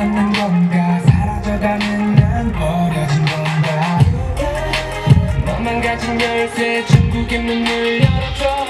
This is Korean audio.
남는 건가? 사라져가는 난 버려진 건가? 너만 가진 열쇠 중국의 문을 열어줘.